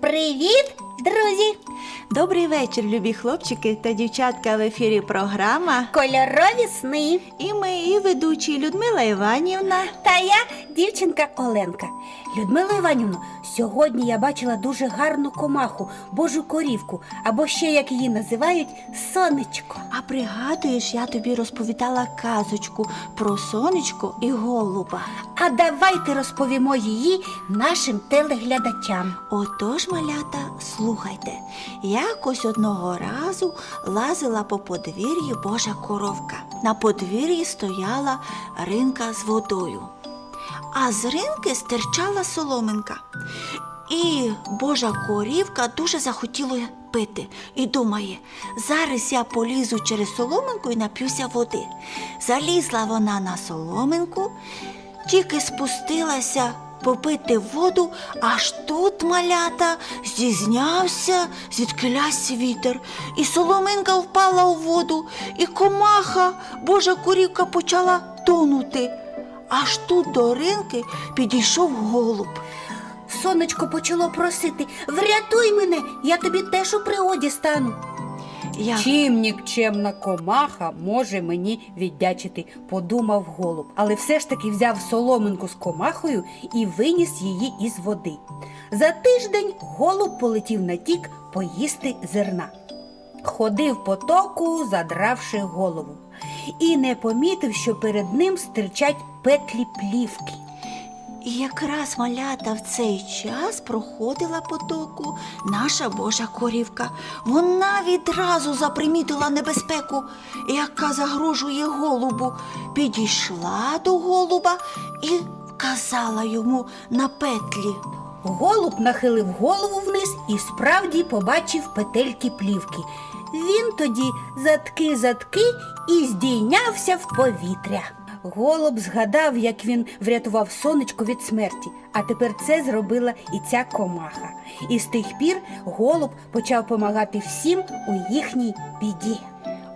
Привіт, Добрий вечір, любі хлопчики та дівчатка в ефірі програма. Кольорові сни. І ми, і ведучі Людмила Іванівна. Та я дівчинка Оленка. Людмила Іванівна, сьогодні я бачила дуже гарну комаху, божу корівку, або ще як її називають сонечко. А пригадуєш, я тобі розповідала казочку про сонечко і голуба. А давайте розповімо її нашим телеглядачам. Отож, малята, слухайте, якось одного разу лазила по подвір'ю Божа коровка. На подвір'ї стояла ринка з водою, а з ринки стирчала соломинка. І Божа корівка дуже захотіла пити і думає, зараз я полізу через соломинку і нап'юся води. Залізла вона на соломинку, тільки спустилася попити воду, аж тут малята зізнявся, звідкилясь вітер, і соломинка впала у воду, і комаха, божа корівка почала тонути. Аж тут до ринки підійшов голуб. Сонечко почало просити: врятуй мене, я тобі теж у пригоді стану. Я Чим нікчемна комаха може мені віддячити, подумав голуб, але все ж таки взяв соломинку з комахою і виніс її із води. За тиждень голуб полетів на тік поїсти зерна. Ходив по току, задравши голову, і не помітив, що перед ним стирчать петлі плівки. І якраз малята в цей час проходила потоку наша Божа корівка. Вона відразу запримітила небезпеку, яка загрожує голубу. Підійшла до голуба і вказала йому на петлі. Голуб нахилив голову вниз і справді побачив петельки плівки. Він тоді затки-затки і здійнявся в повітря. Голуб згадав, як він врятував сонечко від смерті, а тепер це зробила і ця комаха. І з тих пір голуб почав помагати всім у їхній біді.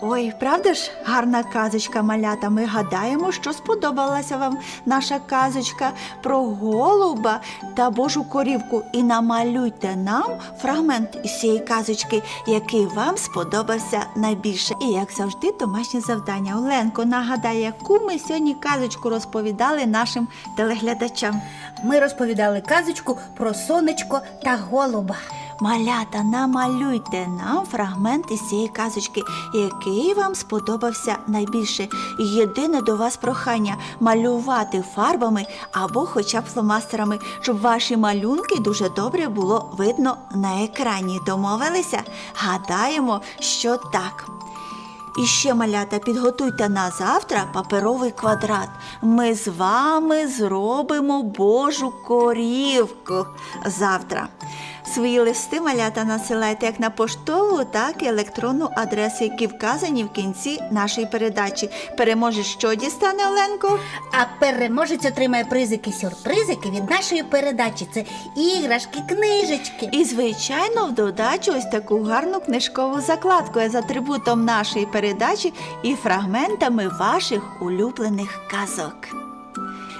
Ой, правда ж, гарна казочка малята. Ми гадаємо, що сподобалася вам наша казочка про голуба та Божу корівку. І намалюйте нам фрагмент із цієї казочки, який вам сподобався найбільше. І як завжди, домашнє завдання. Оленко, нагадай, яку ми сьогодні казочку розповідали нашим телеглядачам. Ми розповідали казочку про сонечко та голуба. Малята, намалюйте нам фрагмент із цієї казочки, який вам сподобався найбільше. Єдине до вас прохання малювати фарбами або хоча б фломастерами, щоб ваші малюнки дуже добре було видно на екрані. Домовилися? Гадаємо, що так. І ще, малята, підготуйте на завтра паперовий квадрат. Ми з вами зробимо Божу корівку завтра. Свої листи малята насилайте як на поштову, так і електронну адресу, які вказані в кінці нашої передачі. Переможе, що дістане Оленко? А переможець отримає призики-сюрпризики від нашої передачі. Це іграшки, книжечки. І, звичайно, в додачу ось таку гарну книжкову закладку з атрибутом нашої передачі і фрагментами ваших улюблених казок.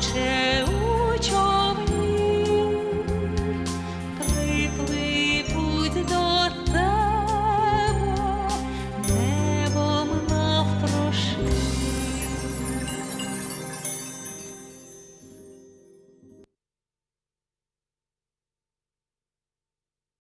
chair.